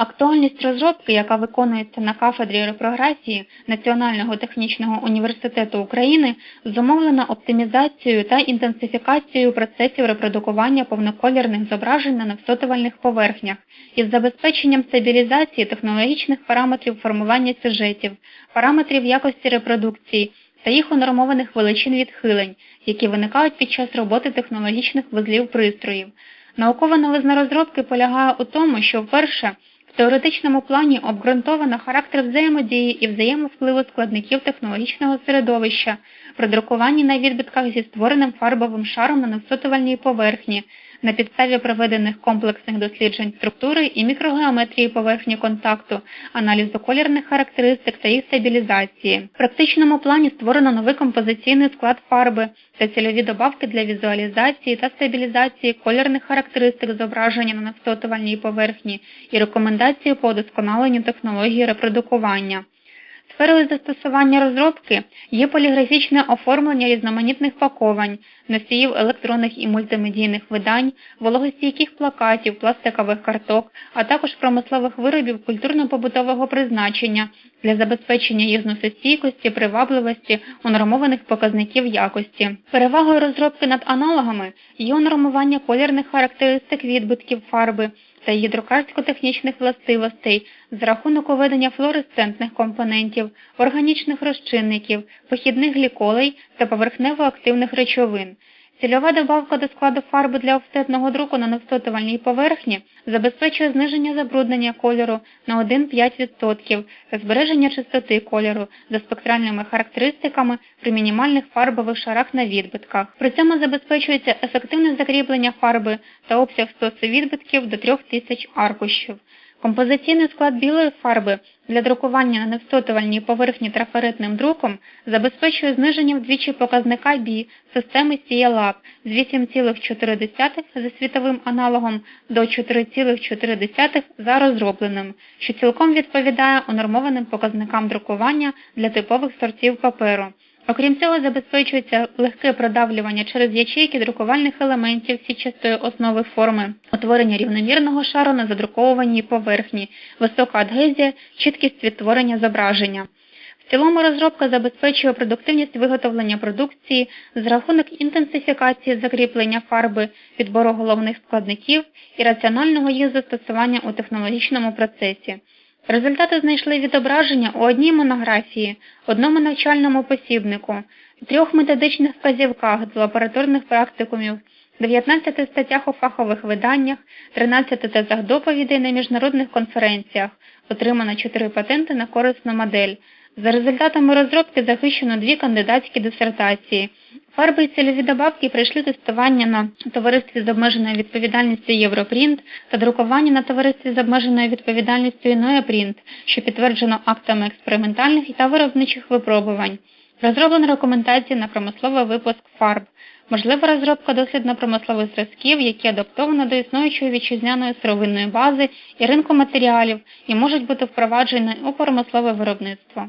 Актуальність розробки, яка виконується на кафедрі репрогресії Національного технічного університету України, зумовлена оптимізацією та інтенсифікацією процесів репродукування повноколірних зображень на невсотувальних поверхнях із забезпеченням стабілізації технологічних параметрів формування сюжетів, параметрів якості репродукції та їх унормованих величин відхилень, які виникають під час роботи технологічних вузлів пристроїв. Наукова новизна розробки полягає у тому, що вперше теоретичному плані обґрунтовано характер взаємодії і взаємовпливу складників технологічного середовища при друкуванні на відбитках зі створеним фарбовим шаром на невсотувальній поверхні на підставі проведених комплексних досліджень структури і мікрогеометрії поверхні контакту, аналізу колірних характеристик та їх стабілізації. В практичному плані створено новий композиційний склад фарби та цільові добавки для візуалізації та стабілізації колірних характеристик зображення на невсотувальній поверхні і рекомендації по удосконаленню технології репродукування. Сферою застосування розробки є поліграфічне оформлення різноманітних паковань, носіїв електронних і мультимедійних видань, вологостійких плакатів, пластикових карток, а також промислових виробів культурно-побутового призначення для забезпечення їх зносостійкості, привабливості, унормованих показників якості. Перевагою розробки над аналогами є унормування колірних характеристик відбитків фарби та її друкарсько-технічних властивостей за рахунок уведення флуоресцентних компонентів, органічних розчинників, похідних гліколей та поверхнево-активних речовин. Цільова добавка до складу фарби для офсетного друку на невстотувальній поверхні забезпечує зниження забруднення кольору на 1-5% та збереження чистоти кольору за спектральними характеристиками при мінімальних фарбових шарах на відбитках. При цьому забезпечується ефективне закріплення фарби та обсяг стосу відбитків до 3000 аркушів. Композиційний склад білої фарби для друкування на невстотувальній поверхні трафаретним друком забезпечує зниження вдвічі показника бі системи CLAB з 8,4 за світовим аналогом до 4,4 за розробленим, що цілком відповідає унормованим показникам друкування для типових сортів паперу. Окрім цього, забезпечується легке продавлювання через ячейки друкувальних елементів січастої основи форми, утворення рівномірного шару на задрукованій поверхні, висока адгезія, чіткість відтворення зображення. В цілому розробка забезпечує продуктивність виготовлення продукції з рахунок інтенсифікації закріплення фарби, підбору головних складників і раціонального їх застосування у технологічному процесі. Результати знайшли відображення у одній монографії, одному навчальному посібнику, трьох методичних вказівках з лабораторних практикумів, 19 статтях у фахових виданнях, 13 тезах доповідей на міжнародних конференціях, отримано 4 патенти на корисну модель. За результатами розробки захищено дві кандидатські дисертації. Фарби і цільові добавки пройшли тестування на товаристві з обмеженою відповідальністю Європринт та друкування на товаристві з обмеженою відповідальністю Іноєпринт, що підтверджено актами експериментальних та виробничих випробувань. Розроблено рекомендації на промисловий випуск фарб. Можлива розробка дослідно-промислових зразків, які адаптовано до існуючої вітчизняної сировинної бази і ринку матеріалів і можуть бути впроваджені у промислове виробництво.